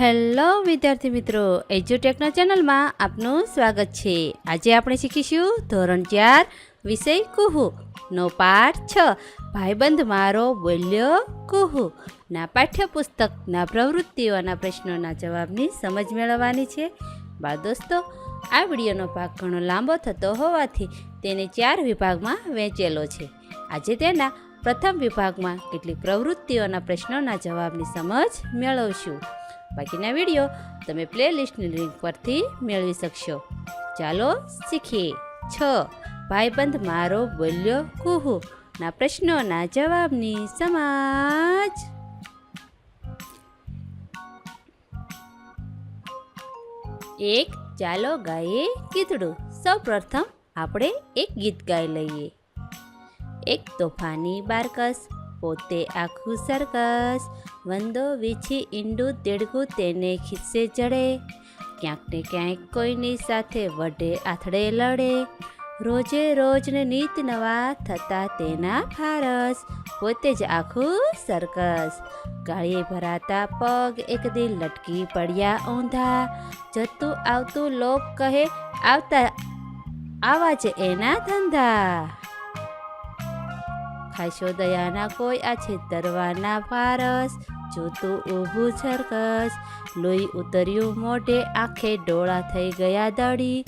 Hello, વિદ્યાર્થી મિત્રો. એજ્યુટેકના ચેનલમાં આપનું સ્વાગત છે. આજે આપણે શીખીશું ધોરણ ચાર, વિષય કુહુ. નો પાઠ છ, ભાઈબંધ મારો બોલ્યો કુહુ. ના પાઠ્યપુસ્તકના પ્રવૃત્તિઓના પ્રશ્નોના જવાબની સમજ મેળવવાની છે. બા દોસ્તો, આ વિડીયોનો ભાગ ઘણો લાંબો થતો હોવાથી તેને ચાર વિભાગમાં વહેંચેલો છે. આજે તેના પ્રથમ વિભાગમાં કેટલીક પ્રવૃત્તિઓના પ્રશ્નોના જવાબની સમજ મેળવશું. બાકીના વીડિયો તમે પ્લેલિસ્ટની લિંક પરથી મેળવી શકશો. ચાલો શીખીએ. છ. ભાઈબંધ મારો બોલ્યો, કુહુ. ના પ્રશ્નોના જવાબની સમાજ. એક. ચાલો ગાઈએ ગીતડું. સૌ પ્રથમ આપણે એક ગીત ગાઈ લઈએ. એક તોફાની બારકસ, પોતે આખું સરકસ. વંદો વીછી ઈંડું તેડગું તેને ખિસ્સે ચડે. ક્યાંક ને ક્યાંક કોઈની સાથે વડે આથડે લડે. રોજે રોજને નીત નવા થતા તેના ફારસ, પોતે જ આખું સરકસ. ગાળીએ ભરાતા પગ એક દિન લટકી પડ્યા ઊંધા. જતું આવતું લોક કહે, આવતા આવા જ એના ધંધા. ખાશો દયાના કોઈ આ છેતરવાના ફારસ જોતું ઊભું સરકસ લોહી ઉતર્યું મોઢે, આંખે ડોળા થઈ ગયા દાડી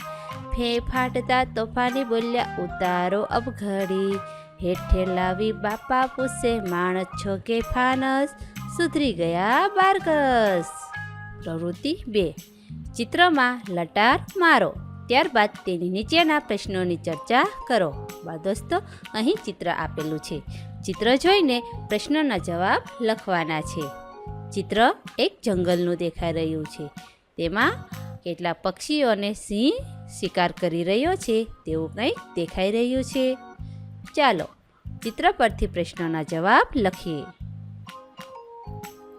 ફે ફાટતા તોફાની બોલ્યા, ઉતારો અબઘડી હેઠે લાવી બાપા પૂછે માણસ છો કે ફાનસ? સુધરી ગયા બારકસ પ્રવૃત્તિ બે. ચિત્રમાં લટાર મારો. ત્યારબાદ તેની નીચેના પ્રશ્નોની ચર્ચા કરો. દોસ્તો, અહીં ચિત્ર આપેલું છે. ચિત્ર જોઈને પ્રશ્નના જવાબ લખવાના છે. ચિત્ર એક જંગલનું દેખાઈ રહ્યું છે. તેમાં કેટલા પક્ષીઓને સિંહ શિકાર કરી રહ્યો છે તેવું કંઈક દેખાઈ રહ્યું છે. ચાલો ચિત્ર પરથી પ્રશ્નોના જવાબ લખીએ.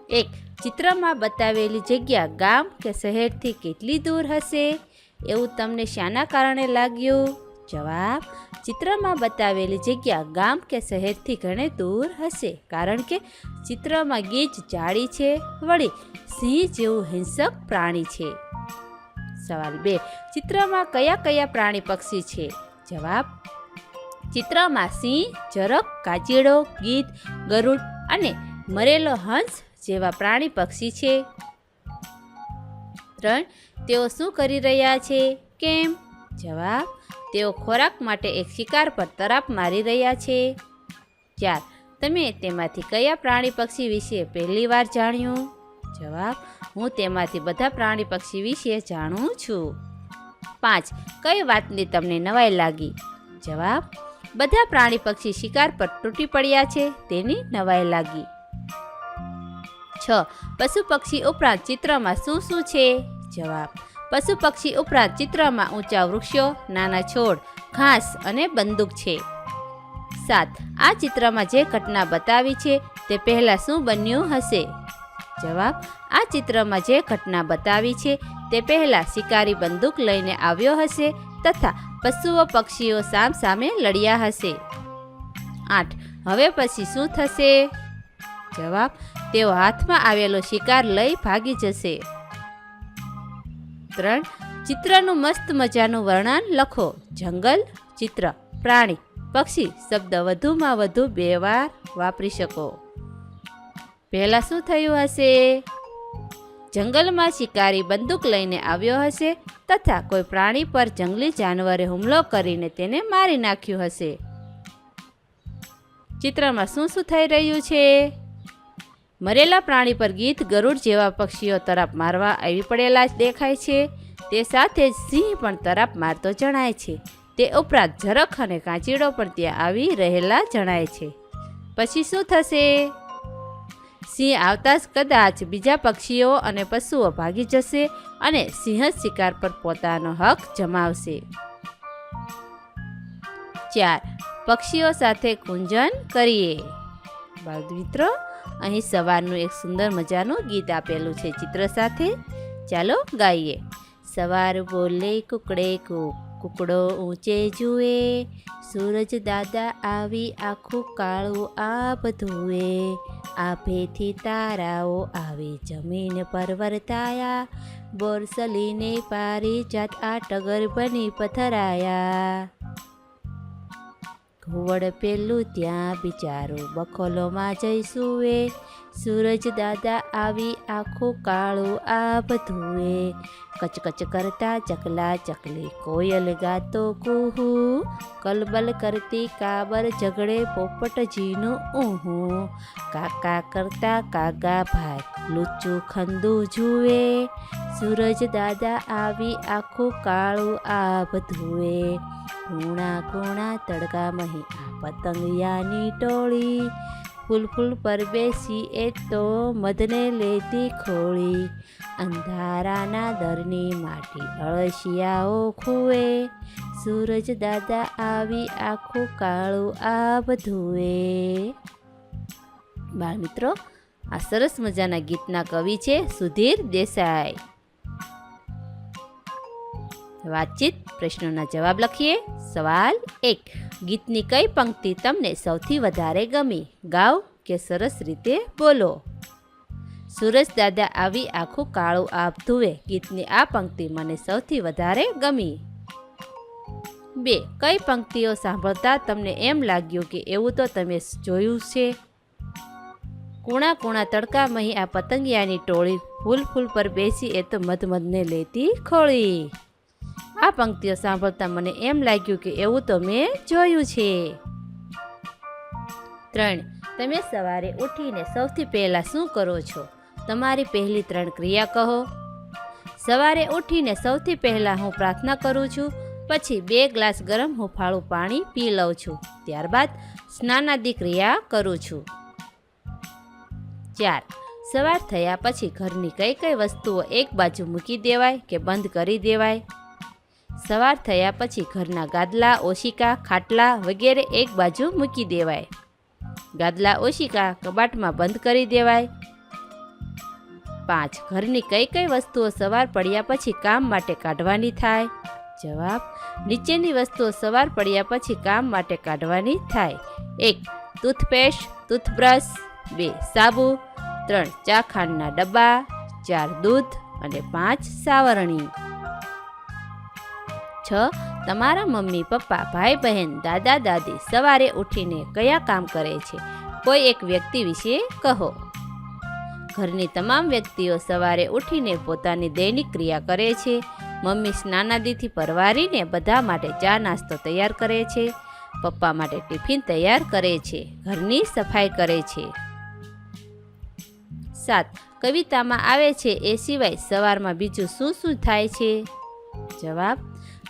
એક, ચિત્રમાં બતાવેલી જગ્યા ગામ કે શહેરથી કેટલી દૂર હશે? એવું તમને શાના કારણે લાગ્યું? જવાબ ચિત્રમાં બતાવેલી જગ્યા ગામ કે શહેરથી ઘણે દૂર હશે. કારણ કે ચિત્રમાં ગીચ જાડી છે, વળી સિંહ જેવું હિંસક પ્રાણી છે. સવાલ બે, ચિત્રમાં કયા કયા પ્રાણી પક્ષી છે? જવાબ ચિત્રમાં સિંહ, જરક, કાચીડો, ગીધ, ગરુડ અને મરેલો હંસ જેવા પ્રાણી પક્ષી છે. ત્રણ, તેઓ શું કરી રહ્યા છે? કેમ? જવાબ તેઓ ખોરાક માટે એક શિકાર પર તરાપ મારી રહ્યા છે. ચાર, તમે તેમાંથી કયા પ્રાણી પક્ષી વિશે પહેલી વાર જાણ્યું? જવાબ, હું તેમાંથી બધા પ્રાણી પક્ષી વિશે જાણું છું. પાંચ, કઈ વાતની તમને નવાઈ લાગી? જવાબ, બધા પ્રાણી પક્ષી શિકાર પર તૂટી પડ્યા છે, તેની નવાઈ લાગી. છ, પશુ પક્ષી ઉપરાંત ચિત્રમાં શું શું છે? જવાબ પશુ પક્ષી ઉપરાંત ચિત્રમાં ઊંચા વૃક્ષો, નાના છોડ, ઘાસ અને બંદૂક છે. સાત, આ ચિત્રમાં જે ઘટના બતાવી છે તે પહેલાં શું બન્યું હશે? જવાબ, આ ચિત્રમાં જે ઘટના બતાવી છે તે પહેલાં શિકારી બંદૂક લઈને આવ્યો હશે તથા પશુઓ પક્ષીઓ સામ સામે લડ્યા હશે. આઠ, હવે પછી શું થશે? જવાબ, તેઓ હાથમાં આવેલો શિકાર લઈ ભાગી જશે. ત્રણ ચિત્રનું મસ્ત મજાનું વર્ણન લખો. જંગલ, ચિત્ર, પ્રાણી, પક્ષી, શબ્દ વધુમાં વધુ બે વાર વાપરી શકો. પહેલાં શું થયું હશે? જંગલમાં શિકારી બંદૂક લઈને આવ્યો હશે તથા કોઈ પ્રાણી પર જંગલી જાનવરે હુમલો કરીને તેને મારી નાખ્યું હશે. ચિત્રમાં શું શું થઈ રહ્યું છે? મરેલા પ્રાણી પર ગીત ગરુડ જેવા પક્ષીઓ તરફ મારવા આવી પડેલા દેખાય છે. તે સાથે જ સિંહ પણ તરફ મારતો જણાય છે. તે ઉપરાંત ઝરખ અને કાચીડો પણ ત્યાં આવી રહેલા જણાય છે. પછી શું થશે? સિંહ આવતા જ કદાચ બીજા પક્ષીઓ અને પશુઓ ભાગી જશે અને સિંહ શિકાર પર પોતાનો હક જમાવશે. ચાર. પક્ષીઓ સાથે કુંજન કરીએ. બાળ મિત્રો અહીં સવારનું એક સુંદર મજાનું ગીત આપેલું છે ચિત્ર સાથે. ચાલો ગાઈએ. સવાર બોલે કુકડે કૂક કુકડો ઊંચે જુએ. સૂરજ દાદા આવી આખું કાળું આપ ધુએ. આભેથી તારાઓ આવી જમીન પર વર્તાયા. બોરસલીને પારી જાત આ ટગર બની પથરાયા. ઘુવડ પેલું ત્યાં બિચારું બખોલોમાં જઈ સુવે સૂરજ દાદા આવી આખું કાળું આ બધુએ કચકચ કરતા ચકલા ચકલી કોયલ ગાતો કુહુ. કલબલ કરતી કાબર ઝઘડે પોપટજીનું ઊહું. કાકા કરતા કાગા ભાઈ લુચ્ચું ખંદુ જુએ. સૂરજ દાદા આવી આખું કાળું આ બધુએ કૂણા કૂણા તડકા મહી પતંગિયાની ટોળી. ફૂલ ફૂલ પર બેસી એ તો મધને લેતી ખોળી. અંધારાના દરની માટી અળસિયાઓ ખુએ. સૂરજ દાદા આવી આખું કાળું આબ ધુએ. બાળ મિત્રો આ સરસ મજાના ગીતના કવિ છે સુધીર દેસાઈ. વાતચીત, પ્રશ્નોના જવાબ લખીએ. સવાલ એક. ગીતની કઈ પંક્તિ તમને સૌથી વધારે ગમી? ગાઓ કે સરસ રીતે બોલો? સુરજ દાદા આવી આખું કાળું આપ ધુવે. ગીતની આ પંક્તિ મને સૌથી વધારે ગમી. બે. કઈ પંક્તિઓ સાંભળતા તમને એમ લાગ્યું કે એવું તો તમે જોયું છે? કુણા કુણા તડકામહી આ પતંગિયાની ટોળી ફૂલ ફૂલ પર બેસી એ તો મધમધને લેતી ખોળી. આ પંક્તિઓ સાંભળતા મને એમ લાગ્યું કે એવું તો મેં જોયું છે. ત્રણ, તમે સવારે ઉઠીને સૌથી પહેલાં શું કરો છો? તમારી પહેલી ત્રણ ક્રિયા કહો. સવારે ઉઠીને સૌથી પહેલાં હું પ્રાર્થના કરું છું, પછી બે ગ્લાસ ગરમ હુંફાળું પાણી પી લઉં છું, ત્યારબાદ સ્નાનાદિ ક્રિયા કરું છું. ચાર, સવાર થયા પછી ઘરની કઈ કઈ વસ્તુઓ એક બાજુ મૂકી દેવાય કે બંધ કરી દેવાય? સવાર થયા પછી ઘરના ગાદલા, ઓશિકા, ખાટલા વગેરે એક બાજુ મૂકી દેવાય. ગાદલા, ઓશિકા કબાટમાં બંધ કરી દેવાય. પાંચ. ઘરની કઈ કઈ વસ્તુઓ સવાર પડ્યા પછી કામ માટે કાઢવાની થાય? જવાબ. નીચેની વસ્તુઓ સવાર પડ્યા પછી કામ માટે કાઢવાની થાય. એક. Toothpaste, toothbrush. બે. સાબુ. ત્રણ. ચા ખાંડના ડબ્બા. ચાર. દૂધ. અને પાંચ. સાવરણી. છ, તમારા મમ્મી, પપ્પા, ભાઈ, બહેન, દાદા, દાદી સવારે ઉઠીને કયા કામ કરે છે? કોઈ એક વ્યક્તિ વિશે કહો. ઘરની તમામ વ્યક્તિઓ સવારે ઉઠીને પોતાની દૈનિક ક્રિયા કરે છે. મમ્મી સ્નાનાદિથી પરવારીને બધા માટે ચા નાસ્તો તૈયાર કરે છે. પપ્પા માટે ટિફિન તૈયાર કરે છે. ઘરની સફાઈ કરે છે. સાત, કવિતામાં આવે છે, એ સિવાય સવારમાં બીજું શું શું થાય છે? જવાબ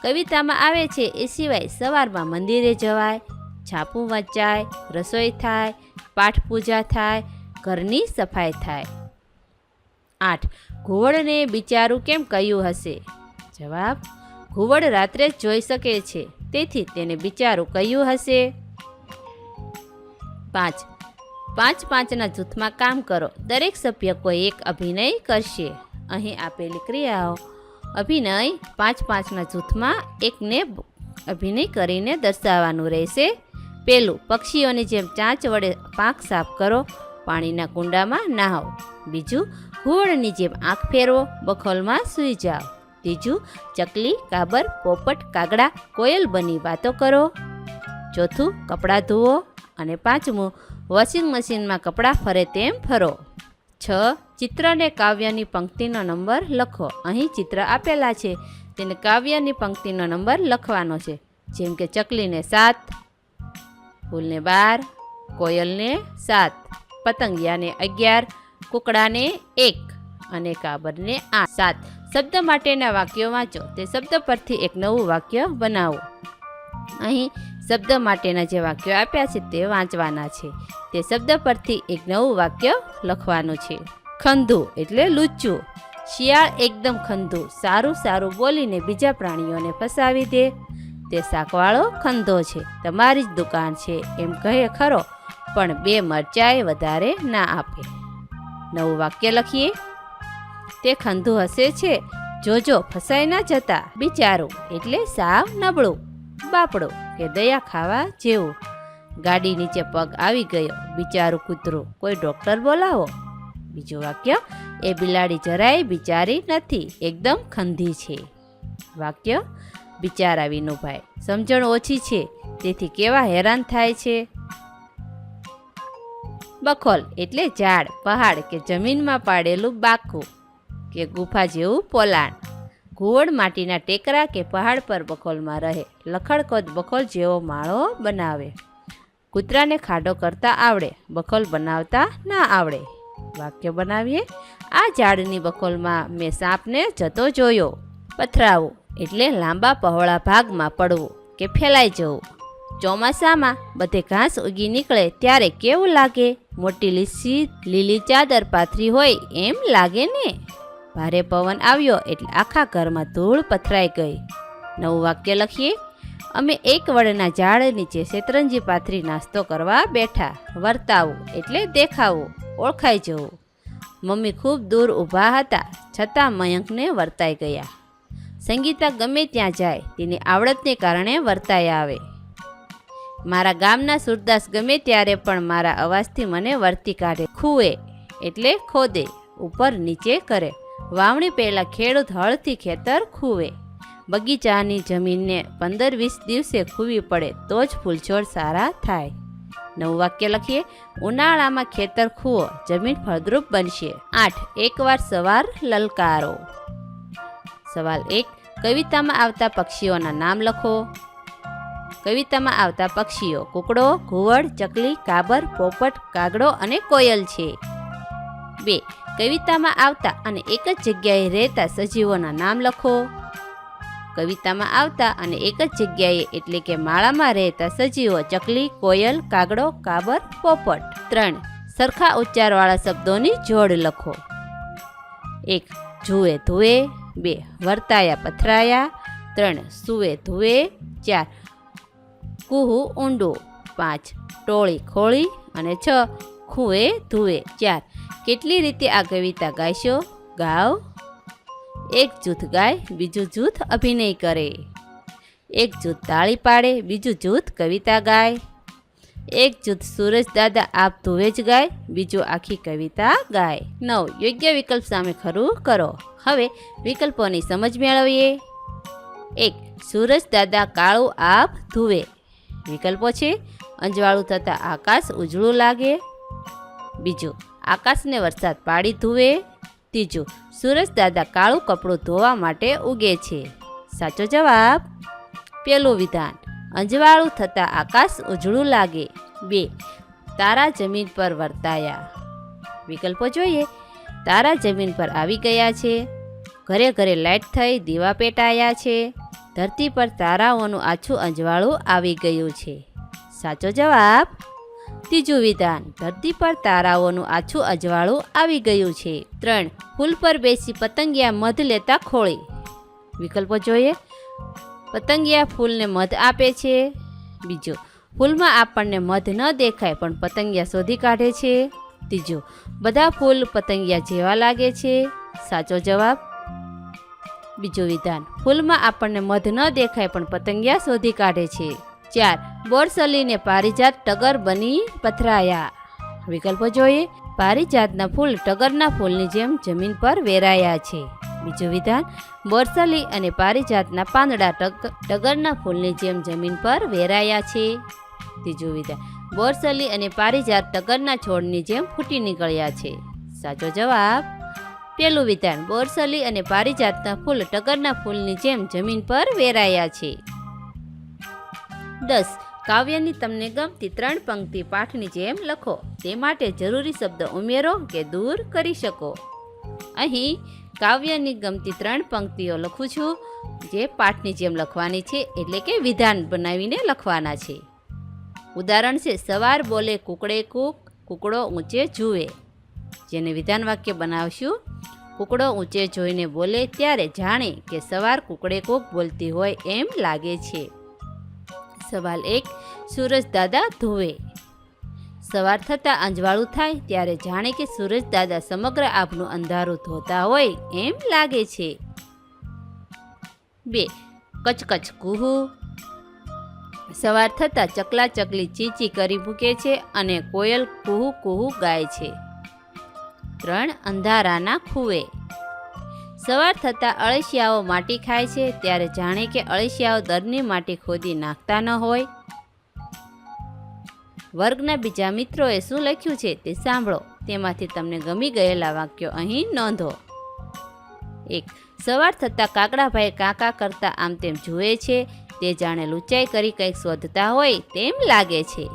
કવિતામાં આવે છે, એ સિવાય સવારમાં મંદિરે જવાય, છાપું વંચાય, રસોઈ થાય, પાઠ પૂજા થાય, ઘરની સફાઈ થાય. આઠ, ઘુવડને બિચારું કેમ કહ્યું હશે? જવાબ, ઘુવડ રાત્રે જ જોઈ શકે છે, તેથી તેને બિચારું કહ્યું હશે. પાંચ પાંચ પાંચના જૂથમાં કામ કરો, દરેક સભ્ય કોઈ એક અભિનય કરશે. અહીં આપેલી ક્રિયાઓ અભિનય પાંચ પાંચના જૂથમાં એકને અભિનય કરીને દર્શાવવાનું રહેશે. પેલું, પક્ષીઓની જેમ ચાંચ વડે પાક સાફ કરો, પાણીના કુંડામાં નાહો. બીજું ઘુવડની જેમ આંખ ફેરવો, બખોલમાં સૂઈ જાઓ. ત્રીજું, ચકલી, કાબર, પોપટ, કાગડા, કોયલ બની વાતો કરો. ચોથું, કપડાં ધોવો. અને પાંચમું, વોશિંગ મશીનમાં કપડાં ફરે તેમ ફરો. છ ચિત્રને કાવ્યની પંક્તિનો નંબર લખો. અહીં ચિત્ર આપેલા છે. તેને કાવ્યની પંક્તિનો નંબર લખવાનો છે. જેમ કે ચકલીને સાત, ફૂલને બાર, કોયલને સાત, પતંગિયાને અગિયાર, કુકડાને એક અને કાબરને આ સાત. શબ્દ માટેના વાક્યો વાંચો. તે શબ્દ પરથી એક નવું વાક્ય બનાવો. અહીં શબ્દ માટેના જે વાક્યો આપ્યા છે તે વાંચવાના છે. તે શબ્દ પરથી એક નવું વાક્ય લખવાનું છે. ખંધુ એટલે લુચ્ચું. શિયાળ એકદમ ખંધુ, સારું સારું બોલીને બીજા પ્રાણીઓને ફસાવી દે. તે શાકવાળો ખંધો છે, તમારી જ દુકાન છે, એમ કહે ખરો, પણ બે મરચાએ વધારે ના આપે. નવું વાક્ય લખીએ. તે ખંધુ હસે છે, જોજો, ફસાઈ ના જતા, બિચારું, એટલે સાવ નબળું, બાપડો, કે દયા ખાવા જેવું. ગાડી નીચે પગ આવી ગયો, બિચારું કૂતરું, કોઈ ડૉક્ટર બોલાવો? બીજું વાક્ય, એ બિલાડી જરાય બિચારી નથી, એકદમ ખંધી છે. વાક્ય, બિચારા વિનુભાઈ, સમજણ ઓછી છે, તેથી કેવા હેરાન થાય છે? બખોલ એટલે ઝાડ, પહાડ કે જમીનમાં પાડેલું બાકું કે ગુફા જેવું પોલાણ. ઘુવડ માટીના ટેકરા કે પહાડ પર બખોલમાં રહે લખડકોદ બખોલ જેવો માળો બનાવે. કૂતરાને ખાડો કરતા આવડે, બખોલ બનાવતા ના આવડે. વાક્ય બનાવીએ. આ ઝાડની બખોલમાં મેં સાપને જતો જોયો. પથરાવો, એટલે લાંબા પહોળા ભાગમાં પડવું કે ફેલાઈ જવું. ચોમાસામાં બધે ઘાસ ઉગી નીકળે ત્યારે કેવું લાગે? મોટી લીસી, લીલી ચાદર પાથરી હોય એમ લાગે ને? ભારે પવન આવ્યો એટલે આખા ઘરમાં ધૂળ પથરાઈ ગઈ. નવું વાક્ય લખીએ. અમે એક વડના ઝાડ નીચે શેતરંજી પાથરી નાસ્તો કરવા બેઠા. વર્તાવું, એટલે દેખાવું. ઓળખાઈ જવું. મમ્મી ખૂબ દૂર ઊભા હતા, છતાં મયંકને વર્તાઈ ગયા. સંગીતા ગમે ત્યાં જાય, તેની આવડતને કારણે વર્તાઈ આવે. મારા ગામના સુરદાસ ગમે ત્યારે પણ મારા અવાજથી મને વર્તી કાઢે. ખૂએ, એટલે ખોદે, ઉપર નીચે કરે. વાવણી પહેલાં ખેડૂત હળથી ખેતર ખૂવે બગીચાની જમીનને પંદર વીસ દિવસે ખૂવી પડે, તો જ ફૂલછોડ સારા થાય. નવું વાક્ય લખીએ. ઉનાળામાં ખેતર ખૂવો, જમીન ફળદ્રુપ બનશે. આઠ, એકવાર સવાર લલકારો. સવાલ એક, કવિતામાં આવતા પક્ષીઓના નામ લખો. કવિતામાં આવતા પક્ષીઓ કુકડો, ઘુવડ, ચકલી, કાબર, પોપટ, કાગડો અને કોયલ છે. બે, કવિતામાં આવતા અને એક જ જગ્યાએ રહેતા સજીવોના નામ લખો. કવિતામાં આવતા અને એક જ જગ્યાએ એટલે કે માળામાં રહેતા સજીવો ચકલી, કોયલ, કાગડો, કાબર, પોપટ. ત્રણ, સરખા ઉચ્ચારવાળા શબ્દોની જોડ લખો. એક, જુએ ધુએ. બે, વર્તાયા પથરાયા. ત્રણ સુએ ધુએ. ચાર, કુહુ ઊંડો. પાંચ, ટોળી ખોળી. અને છ, ખૂએ ધુએ. ચાર, કેટલી રીતે આ કવિતા ગાઈશો? ગાવ એક જૂથ ગાય, બીજું જૂથ અભિનય કરે. એક જૂથ તાળી પાડે, બીજું જૂથ કવિતા ગાય. એક જૂથ સૂરજ દાદા આપ ધુવે જ ગાય, બીજું આખી કવિતા ગાય. નવ, યોગ્ય વિકલ્પ સામે ખરું કરો. હવે વિકલ્પોની સમજ મેળવીએ. એક સૂરજ દાદા કાળું આપ ધુવે. વિકલ્પો છે, અંજવાળું થતાં આકાશ ઉજળું લાગે. બીજું, આકાશને વરસાદ પાડી ધુવે. ત્રીજું, સૂરજ દાદા કાળું કપડું ધોવા માટે ઉગે છે. સાચો જવાબ? પેલું વિધાન, અંજવાળું થતાં આકાશ ઉજળું લાગે. બે, તારા જમીન પર વર્તાયા. વિકલ્પો જોઈએ. તારા જમીન પર આવી ગયા છે. ઘરે ઘરે લાઇટ થઈ દીવા પેટાયા છે. ધરતી પર તારાઓનું આછું અંજવાળું આવી ગયું છે. સાચો જવાબ? ત્રીજું વિધાન ધરતી પર તારાઓનું આછું અજવાળું આવી ગયું છે. ત્રણ ફૂલ પર બેસી પતંગિયા મધ લેતા ખોળી. વિકલ્પો જોઈએ. પતંગિયા ફૂલને મધ આપે છે. બીજું, ફૂલમાં આપણને મધ ન દેખાય પણ પતંગિયા શોધી કાઢે છે. ત્રીજું, બધા ફૂલ પતંગિયા જેવા લાગે છે. સાચો જવાબ? બીજું વિધાન, ફૂલમાં આપણને મધ ન દેખાય પણ પતંગિયા શોધી કાઢે છે. ચાર. બોરસલીને પારિજાત ટગર બની પથરાયા. વિકલ્પો જોઈએ. પારિજાતના ફૂલ ટગરના ફૂલની જેમ જમીન પર વેરાયા છે. બીજું વિધાન, બોરસલી અને પારિજાતના પાંદડા ટગ, ટગરના ફૂલની જેમ જમીન પર વેરાયા છે. ત્રીજું વિધાન, બોરસલી અને પારિજાત ટગરના છોડની જેમ ફૂટી નીકળ્યા છે. સાચો જવાબ? પેલું વિધાન, બોરસલી અને પારિજાતના ફૂલ ટગરના ફૂલની જેમ જમીન પર વેરાયા છે. દસ. કાવ્યની તમને ગમતી ત્રણ પંક્તિ પાઠની જેમ લખો. તે માટે જરૂરી શબ્દ ઉમેરો કે દૂર કરી શકો. અહીં કાવ્યની ગમતી ત્રણ પંક્તિઓ લખું છું. જે પાઠની જેમ લખવાની છે એટલે કે વિધાન બનાવીને લખવાના છે. ઉદાહરણ છે, સવાર બોલે કુકડે કૂક, કુકડો ઊંચે જુએ. જેને વિધાન વાક્ય બનાવશું. કુકડો ઊંચે જોઈને બોલે ત્યારે જાણે કે સવાર કુકડે કૂક બોલતી હોય એમ લાગે છે. સવાલ એક, સૂરજ દાદા ધોવે. સવાર થતાં અંજવાળું થાય ત્યારે જાણે કે સૂરજ દાદા સમગ્ર આભનું અંધારું ધોતા હોય એમ લાગે છે. બે, કચકચ કુહુ. સવાર થતાં ચકલા ચકલી ચીચી કરી મૂકે છે અને કોયલ કુહુ કુહુ ગાય છે. ત્રણ, અંધારાના ખૂવે. સવાર થતાં અળસિયાઓ માટી ખાય છે, ત્યારે જાણે કે અળસિયાઓ દરની માટી ખોદી નાખતા ન હોય. વર્ગના બીજા મિત્રોએ શું લખ્યું છે તે સાંભળો. તેમાંથી તમને ગમી ગયેલા વાક્યો અહીં નોંધો. એક, સવાર થતાં કાકડાભાઈ કાકા કરતા આમ તેમ જુએ છે, તે જાણે લૂંચાઈ કરી કંઈક શોધતા હોય તેમ લાગે છે.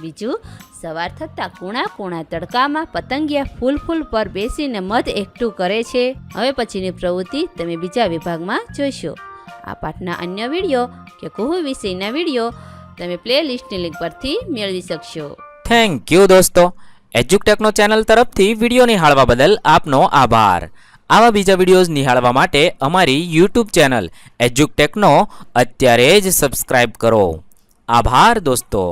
બીજું, સવાર થતાં કૂણા કૂણા તડકામાં પતંગિયા ફૂલ ફૂલ પર બેસીને મધ એકઠું કરે છે. હવે પછીની પ્રવૃત્તિ તમે બીજા વિભાગમાં જોઈશો. આ પાઠના અન્ય વીડિયો કે કુહુ વિષયના વીડિયો તમે પ્લે લિસ્ટની લિંક પરથી મેળવી શકશો. થેન્ક યુ દોસ્તો. એજ્યુકટેકનો ચેનલ તરફથી વીડિયો નિહાળવા બદલ આપનો આભાર. આવા બીજા વિડીયોઝ નિહાળવા માટે અમારી યુટ્યુબ ચેનલ એજ્યુકટેકનો અત્યારે જ સબસ્ક્રાઇબ કરો. આભાર દોસ્તો.